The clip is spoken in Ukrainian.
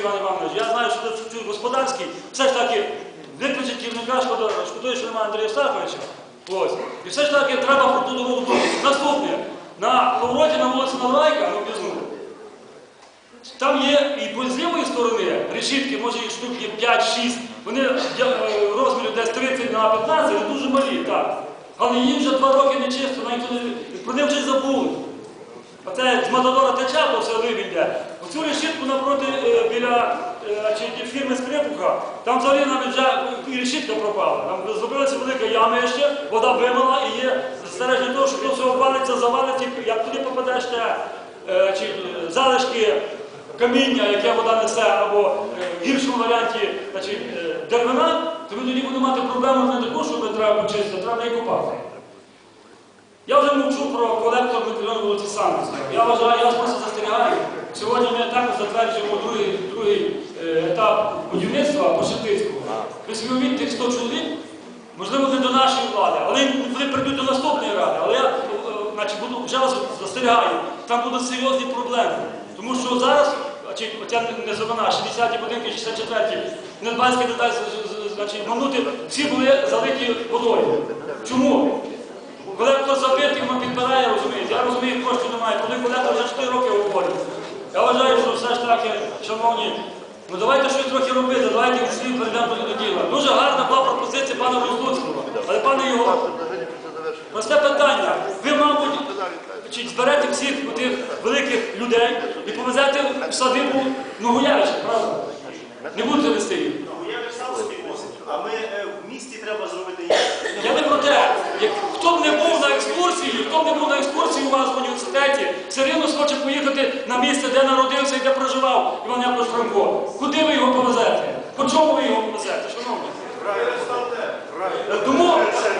Іван Іванович, я знаю, що це господарський, все ж таки виключить керівника, шкода, шкодує, що немає Андрія Остаповича. Ось. І все ж таки треба про ту трудову думку. Наступне. На повороті на вулиці Наливайка, ну пізну, там є і з лівої сторони решітки, може їх штук є 5-6, вони е, розміру десь 30 на 15, вони дуже малі, так. Але їм вже два роки не чисто, навіть не, про них вже забули. Оце з Матадора теча, то все вибійде. Оцю решітку напроти біля е, фірми Скрипуха, там взагалі навіть вже і решітка пропала. Там зробилася велика ямище, вода вимила і є застереження того, що то все обвалиться, завалиться, як туди попадеш те, е, чи е, залишки каміння, яке вода несе, або в гіршому варіанті значить, деревина, то ми тоді будемо мати проблему не таку, що ми треба почистити, треба її купати. Я вже мовчу про колектор мільйон вулиці Самбірська. Я вважаю, я вас просто застерігаю. Сьогодні ми також затверджуємо другий, другий е, етап будівництва по Шептицькому. Ви собі тих 100 чоловік, можливо, не до нашої влади, але вони прийдуть до наступної ради. Але я е, значить, буду, вже вас застерігаю, там будуть серйозні проблеми. Тому що зараз, оця незовина, 60-ті будинки, 64-ті, Недбанський деталь, значить, всі були залиті водою. Чому? Колектор забитий, воно підпирає, розумієте. Я розумію, коштів немає. Коли колектор вже 4 роки говорить. Все ж таки, шановні, ну давайте щось трохи робити, давайте слів перейдемо до діла. Дуже гарна була пропозиція пана Розлуцького. Але пане його, просте питання. Ви, мабуть, чи зберете всіх тих великих людей і повезете в садибу Ногуявича, правда? Не будете вести їх. А ми е, в місті треба зробити. Я не про те, хто б не був на екскурсії, хто б не був на екскурсії у вас в все рівно схоче поїхати на місце, де народився і де проживав Іван Яковлевич Франко.